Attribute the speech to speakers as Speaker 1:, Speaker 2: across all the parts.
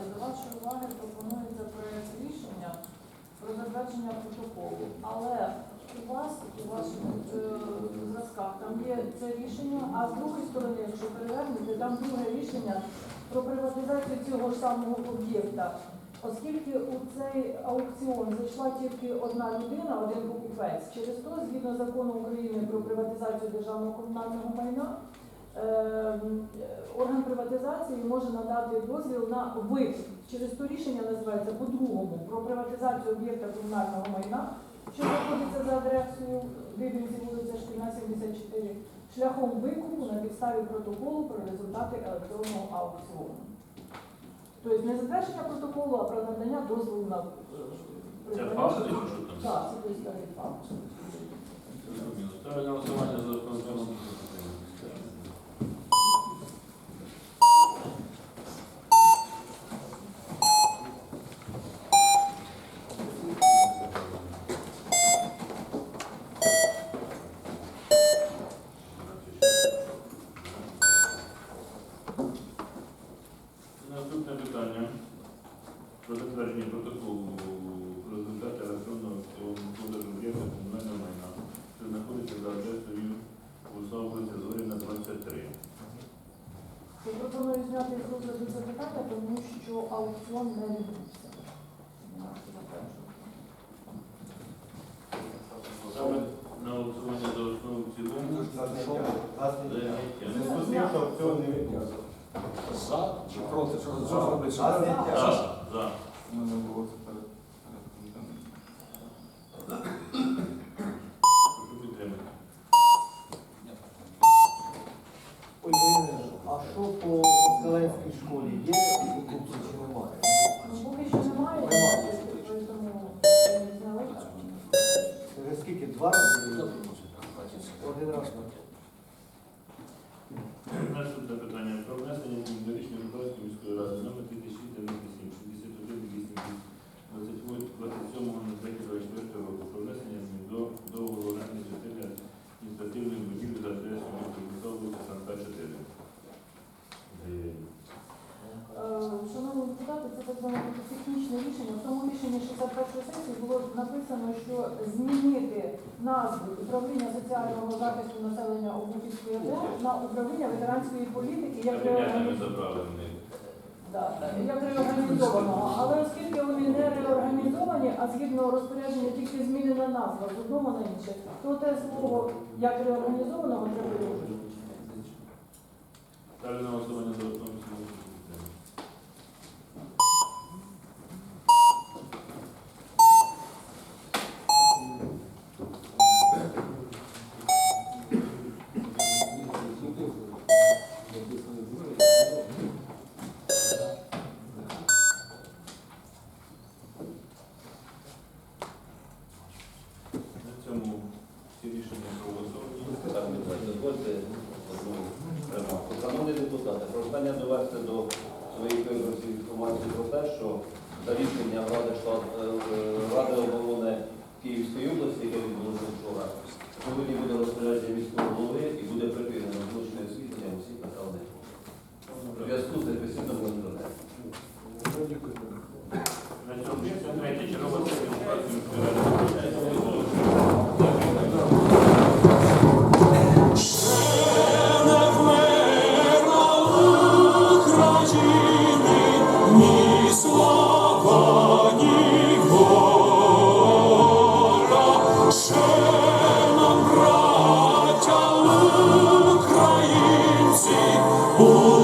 Speaker 1: депутати, до вашої уваги пропонується проєкт рішення про затвердження протоколу. Але у вас, у ваших е, зразках, там є це рішення, а з другої сторони, якщо перевернути, там друге рішення про приватизацію цього ж самого об'єкта. Оскільки у цей аукціон зайшла тільки одна людина, один покупець, через то, згідно закону України про приватизацію державного комунального майна орган приватизації може надати дозвіл на викуп. Через то рішення називається по-другому про приватизацію об'єкта комунального майна, що знаходиться за адресою Бибінці, вулиця Шкільна, 74, шляхом викупу на підставі протоколу про результати електронного аукціону. Тобто не затвердження протоколу, а про надання дозволу на е,
Speaker 2: Це
Speaker 1: придбання.
Speaker 2: що там?
Speaker 1: Так, це той старий факт.
Speaker 2: Ставлю на голосування за основу. Наступне питання про затвердження протоколу про результати електронного продажу об'єкта комунального майна, що знаходиться за адресою вулиця вулиця Зоріна, 23.
Speaker 1: Я пропоную зняти з розгляду це питання, тому що аукціон не відбувся.
Speaker 2: Саме на голосування за основу в цілому за
Speaker 3: Зв'язку з тим, що аукціон не відбувся.
Speaker 4: За чи проти? Що що робить?
Speaker 3: За.
Speaker 2: За. За.
Speaker 4: У мене було це перед перед комітетом.
Speaker 2: Прошу підтримати.
Speaker 5: Ой, Ірина, а що по Зеленській школі є покупці чи немає?
Speaker 1: Ну, поки що немає,
Speaker 5: Немає.
Speaker 1: тому я не знаю.
Speaker 5: Це скільки? Два рази? Один раз.
Speaker 2: Наступне питання про внесення змін до рішення Миколаївської міської ради номер 3697 61 27 24 року про внесення змін до договору оренди частини адміністративної будівлі за адресою міста Дніпро, вулиця Санка 4. Е,
Speaker 1: Е, Шановні депутати, це так зване таке технічне рішення. В тому рішенні 61 сесії було написано, що змінити назву управління соціального захисту населення Обухівської ОТГ на управління ветеранської політики як. Да, як реорганізованого. Але оскільки вони не реорганізовані, а згідно розпорядження тільки змінена назва з одного на інше, то те слово як реорганізованого треба вилучити.
Speaker 2: Ставлю на голосування за основу в цілому. На цьому всі рішення проголосовані.
Speaker 6: Так, Миколай, дозвольте одну ремарку. Шановні депутати, прохання довести до своїх виборців інформацію про те, що за рішення Ради, штат, е, е, Ради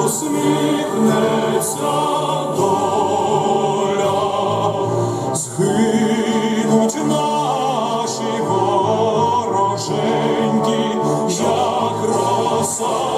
Speaker 7: усміхнеться доля, згинуть наші вороженьки, як роса.